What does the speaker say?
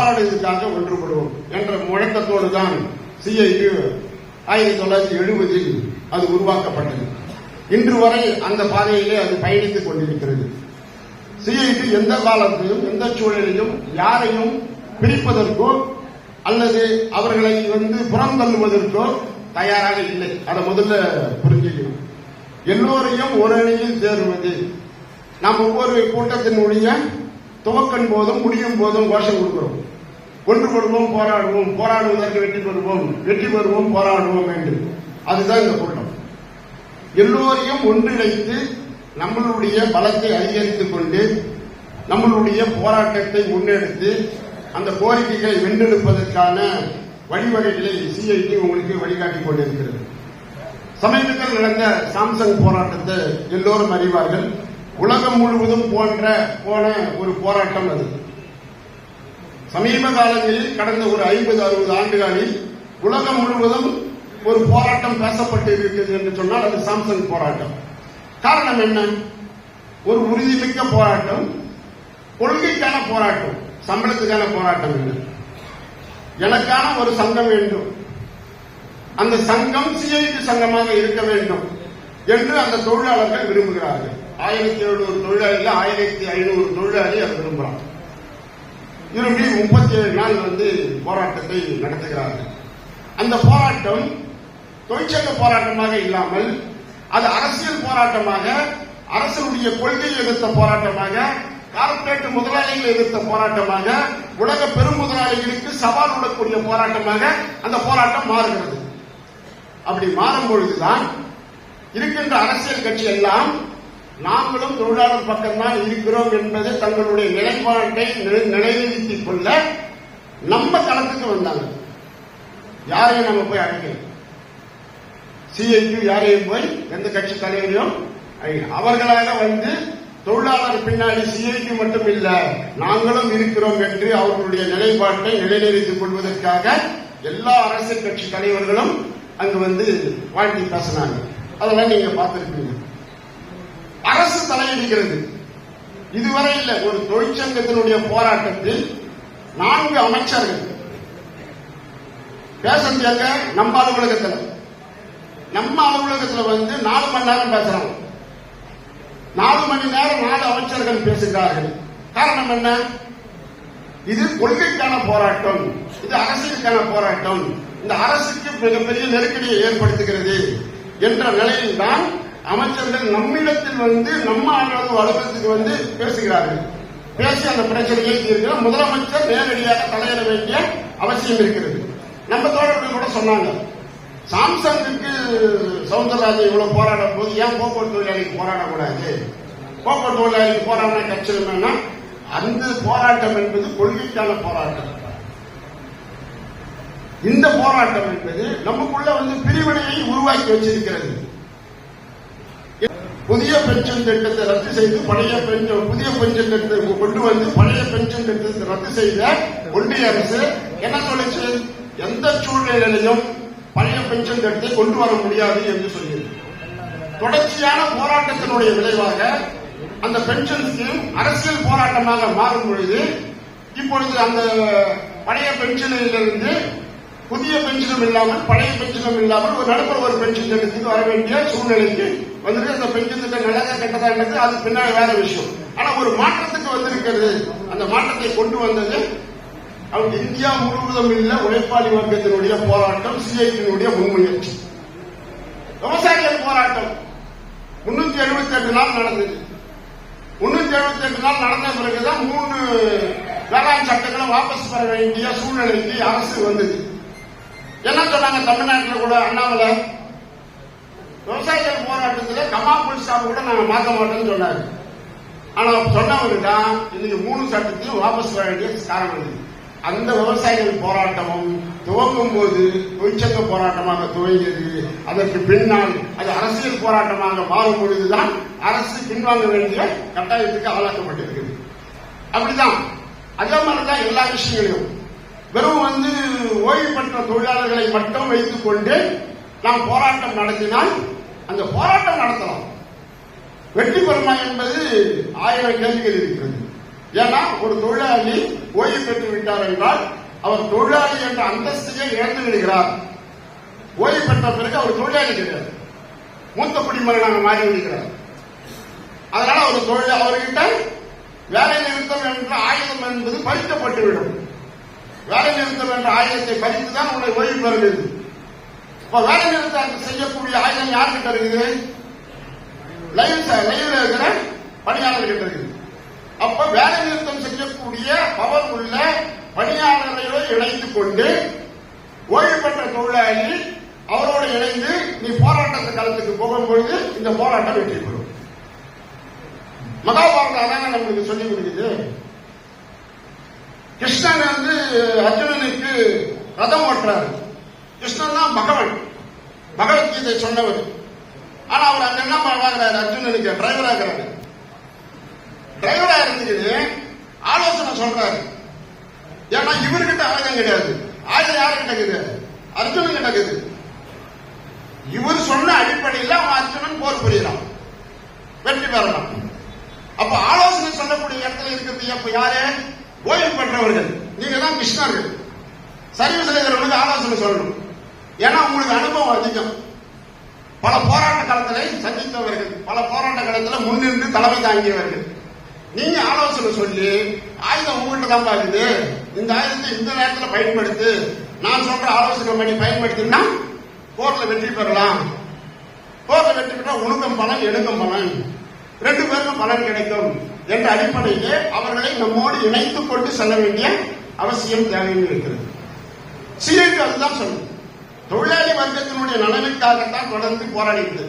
போராடுவதற்காக ஒன்றுபடுவோம் என்ற முழக்கத்தோடு தான் சிஐடி ஆயிரத்தி தொள்ளாயிரத்தி எழுபதில் அது உருவாக்கப்பட்டது. இன்று வரை அந்த பாதையிலே அது பயணித்துக் கொண்டிருக்கிறது. சிஐடி எந்த காலத்திலும் எந்த சூழலிலும் யாரையும் பிரிப்பதற்கோ அல்லது அவர்களை வந்து புறம் தள்ளுவதற்கோ தயாராக இல்லை. அதை முதல்ல புரிஞ்சுக்கணும். எல்லோரையும் ஒரு அணியில் சேருவது. நாம் ஒவ்வொரு கூட்டத்தினுடைய துவக்கம் போதும் முடியும் போதும் கோஷம் கொடுக்கிறோம். ஒன்றுபடுவோம் போராடுவோம் போராடுவதற்கு வெற்றி பெறுவோம் வெற்றி பெறுவோம் போராடுவோம் என்று. அதுதான் இந்த கூட்டம். எல்லோரையும் ஒன்றிணைத்து நம்மளுடைய பலத்தை அதிகரித்துக் கொண்டு நம்மளுடைய போராட்டத்தை முன்னெடுத்து அந்த கோரிக்கைகளை வென்றெடுப்பதற்கான வழிவகைகளை சிஐடி உங்களுக்கு வழிகாட்டிக் கொண்டிருக்கிறது. சமீபத்தில் நடந்த சாம்சங் போராட்டத்தை எல்லோரும் அறிவார்கள். உலகம் முழுவதும் போன்ற போன ஒரு போராட்டம் அது. சமீப காலங்களில் கடந்த ஒரு ஐம்பது அறுபது ஆண்டுகளில் உலகம் முழுவதும் ஒரு போராட்டம் பேசப்பட்டு இருக்கிறது என்று சொன்னால் அது சாம்சங் போராட்டம். காரணம் என்ன? ஒரு உறுதிமிக்க போராட்டம் கொள்கைக்கான போராட்டம் சம்பளத்துக்கான போராட்டம் இல்லை. எனக்கான ஒரு சங்கம் வேண்டும். அந்த சங்கம் சிஐடி சங்கமாக இருக்க வேண்டும் என்று அந்த தொழிலாளர்கள் விரும்புகிறார்கள். ஆயிரத்தி எழுநூறு தொழிலாளிகள் ஆயிரத்தி ஐநூறு தொழிலாளி அதை விரும்புகிறான் விரும்பி முப்பத்தி ஏழு நாள் வந்து போராட்டத்தை நடத்துகிறார்கள். அந்த போராட்டம் தொழிற்சங்க போராட்டமாக இல்லாமல் அது அரசியல் போராட்டமாக அரசனுடைய கொள்கையை எதிர்த்த போராட்டமாக கார்ப்பரேட் முதலாளிகள் எதிர்த்த போராட்டமாக உலக பெரும் முதலாளிகளுக்கு சவால் விடக்கூடிய போராட்டமாக அந்த போராட்டம் மாறுகிறது. அப்படி மாறும் பொழுதுதான் இருக்கின்ற அரசியல் கட்சி எல்லாம் நாங்களும் தொழிலாளர் பக்கம்தான் இருக்கிறோம் என்பதை தங்களுடைய நிலைப்பாட்டை நிலை- நிலைநிறுத்திக் கொள்ள நம்ம களத்துக்கு வந்தாங்க. யாரையும் நம்ம போய் அழைக்கல. சிஐக்கு யாரையும் போய் எந்த கட்சி தலைவரையும் அவர்களாக வந்து தொழிலாளர் பின்னாடி சிஐக்கு மட்டும் இல்ல நாங்களும் இருக்கிறோம் என்று அவர்களுடைய நிலைப்பாட்டை நிலைநிறுத்திக் கொள்வதற்காக எல்லா அரசியல் கட்சி தலைவர்களும் அங்கு வந்து வாழ்த்தி பேசினாங்க. அதெல்லாம் நீங்க பார்த்திருக்கீங்க அரசு தலையிடுகிறது இதுவரை இல்ல. ஒரு தொழிற்சங்கத்தினுடைய போராட்டத்தில் நான்கு அமைச்சர்கள். பேசுறது நம்ம அலுவலகத்தில். நம்ம அலுவலகத்தில் வந்து நாலு மணி நேரம் பேசுறாங்க. நாலு மணி நேரம் நாலு அமைச்சர்கள் பேசுகிறார்கள். காரணம் என்ன? இது கொள்கைக்கான போராட்டம். இது அரசியலுக்கான போராட்டம். இந்த அரசுக்கு மிகப்பெரிய நெருக்கடியை ஏற்படுத்துகிறது என்ற நிலையில்தான் அமைச்சர்கள் நம்மிடத்தில் வந்து நம்ம அளவு அலுவலகத்துக்கு வந்து பேசுகிறார்கள். பேசி அந்த பிரச்சனையை தீர்க்கிற முதலமைச்சர் நேரடியாக தலையிட வேண்டிய அவசியம் இருக்கிறது. நம்ம தோழர்கள் கூட சொன்னாங்க. சாம்சங்குக்கு சவுந்தரராஜன் இவ்வளவு போராட போது ஏன் போக்குவரத்து தொழிலாளிக்கு போராடக்கூடாது? போக்குவரத்து தொழிலாளிக்கு போராடின கட்சி என்னன்னா அந்த போராட்டம் என்பது கொள்கைக்கான போராட்டம். இந்த போராட்டம் என்பது நமக்குள்ள வந்து பிரிவினையை உருவாக்கி வச்சிருக்கிறது. புதிய பென்ஷன் திட்டத்தை ரத்து செய்து பழைய பென்ஷன் புதிய பென்ஷன் திட்டத்தை கொண்டு வந்து பழைய பென்ஷன் திட்டத்தை ரத்து செய்த ஒன்றிய அரசு என்ன சொல்லிச்சு? எந்த சூழ்நிலையிலும் பழைய பென்ஷன் திட்டத்தை கொண்டு வர முடியாது என்று சொல்லியது தொடர்ச்சியான போராட்டத்தினுடைய விளைவாக அந்த பென்ஷன் ஸ்கீம் அரசியல் போராட்டமாக மாறும் பொழுது இப்பொழுது அந்த பழைய பென்ஷனிலிருந்து புதிய பென்ஷனும் இல்லாமல் பழைய பென்ஷனும் இல்லாமல் ஒரு நடுப்புற ஒரு பென்ஷன் திட்டத்துக்கு வர வேண்டிய சூழ்நிலைக்கு வந்துட்டு அந்த பென்ஷன் திட்டம் நல்லதா கெட்டதா என்றது அது பின்னாடி வேற விஷயம். ஆனா ஒரு மாற்றத்துக்கு வந்திருக்கிறது. அந்த மாற்றத்தை கொண்டு வந்தது அவங்க இந்தியா முழுவதும் இல்ல உழைப்பாளி வர்க்கத்தினுடைய போராட்டம் சிஐடியினுடைய முன்முயற்சி. விவசாயிகள் போராட்டம். முன்னூத்தி எழுபத்தி எட்டு நாள் நடந்தது. முன்னூத்தி எழுபத்தி எட்டு நாள் நடந்த பிறகுதான் மூணு வேளாண் சட்டங்களை வாபஸ் பெற வேண்டிய சூழ்நிலைக்கு அரசு வந்தது. என்ன சொன்னாங்க தமிழ்நாட்டில் கூட அண்ணாமலை? விவசாயிகள் போராட்டத்தில் கமா புல்சாமி கூட நாங்க மாற்ற மாட்டோம்னு சொன்னாரு. ஆனா சொன்னவங்க தான் இன்னைக்கு மூணு சட்டத்தையும் வாபஸ் வர வேண்டிய காரணம் இருக்கு அந்த விவசாயிகள் போராட்டமும் துவங்கும் போது தொழிற்சங்க போராட்டமாக துவங்கியது. அதற்கு பின்னால் அது அரசியல் போராட்டமாக மாறும் பொழுதுதான் அரசு பின்வாங்க வேண்டிய கட்டாயத்துக்கு ஆளாக்கப்பட்டிருக்கிறது அப்படிதான். அதே மாதிரிதான் எல்லா விஷயங்களையும். வெறும் வந்து ஓய்வு பெற்ற தொழிலாளர்களை மட்டும் வைத்துக் கொண்டு நாம் போராட்டம் நடத்தினால் அந்த போராட்டம் நடத்தலாம் வெற்றி பெறுமா என்பது ஆயிரம் கேள்விகள் இருக்கிறது. ஏன்னா ஒரு தொழிலாளி ஓய்வு பெற்று விட்டார் என்றால் அவர் தொழிலாளி என்ற அந்தஸ்தையே இழந்து விடுகிறார். ஓய்வு பெற்ற பிறகு அவர் தொழிலாளி கிடையாது. மூத்த குடிமகனாக மாறி விடுகிறார். அதனால அவர் தொழில் அவர்கிட்ட வேலை நிறுத்தம் என்ற ஆயுதம் என்பது பறிக்கப்பட்டுவிடும். வேலை நிறுத்தம் என்ற ஆயுதத்தை பறித்துதான் உங்களை ஓய்வு பெறுகிறது இப்ப வேலை நிறுத்தம் செய்யக்கூடிய ஆயுதம் யார்கிட்ட இருக்குது? லைவ் லைன்ல இருக்கிற பணியாளர்கிட்ட இருக்குது. அப்ப வேலை நிறுத்தம் செய்யக்கூடிய பவர் உள்ள பணியாளர்களோடு இணைந்து கொண்டு ஓய்வு பெற்ற தொழிலாளி அவரோடு இணைந்து நீ போராட்டத்து களத்துக்கு போகும்பொழுது இந்த போராட்டம் வெற்றி பெறும். மகாபாரதம் அதான நம்மளுக்கு சொல்லி கொடுக்குது? கிருஷ்ணன் வந்து அர்ஜுனனுக்கு ரதம் ஓட்டுறாரு. கிருஷ்ணன் தான் பகவன் பகவத்கீதை சொன்னவர். ஆனா அவர் அங்க என்ன பார்க்கிறாரு அர்ஜுனனுக்கு டிரைவரா இருக்கிறாரு. டிரைவரா இருந்துக்கிட்டு ஆலோசனை சொல்றாரு. ஏன்னா இவர்கிட்ட ஆயுதம் கிடையாது. ஆயுதம் யாருக்கிட்ட கிடையாது அர்ஜுனன் கிடக்குது இவர் சொன்ன அடிப்படையில் அவன் அர்ஜுனன் போர் புரியலாம் வெற்றி பெறலாம் அப்ப ஆலோசனை சொல்லக்கூடிய இடத்துல இருக்கிறது அப்ப யாரு? ஓய்வு பெற்றவர்கள். நீங்க தான் கிருஷ்ணர்கள். சர்வீஸ் செய்கிறவங்களுக்கு ஆலோசனை சொல்லணும். ஏன்னா உங்களுக்கு அனுபவம் அதிகம். பல போராட்ட காலத்தில் சந்தித்தவர்கள் பல போராட்ட காலத்தில் முன்னின்று தலைமை தாங்கியவர்கள். நீங்க ஆலோசனை சொல்லி ஆயுதம் உங்கள்கிட்ட தான் இருக்குது? இந்த ஆயுதத்தை இந்த நேரத்தில் பயன்படுத்து நான் சொல்ற ஆலோசனை பண்ணி பயன்படுத்தினா போர்ல வெற்றி பெறலாம். போர்ல வெற்றி பெற்றா உனக்கும் பலன் எனக்கும் பலன். ரெண்டு பேருக்கும் பலன் கிடைக்கும் என்ற அடிப்படையிலே அவர்களை நம்மோடு இணைத்துக் கொண்டு செல்ல வேண்டிய அவசியம் தேவையும் இருக்கிறது. சிஐக்கு அதுதான் சொல்லும் தொழிலாளி வர்க்கத்தினுடைய நலனுக்காகத்தான் தொடர்ந்து போராடிட்டு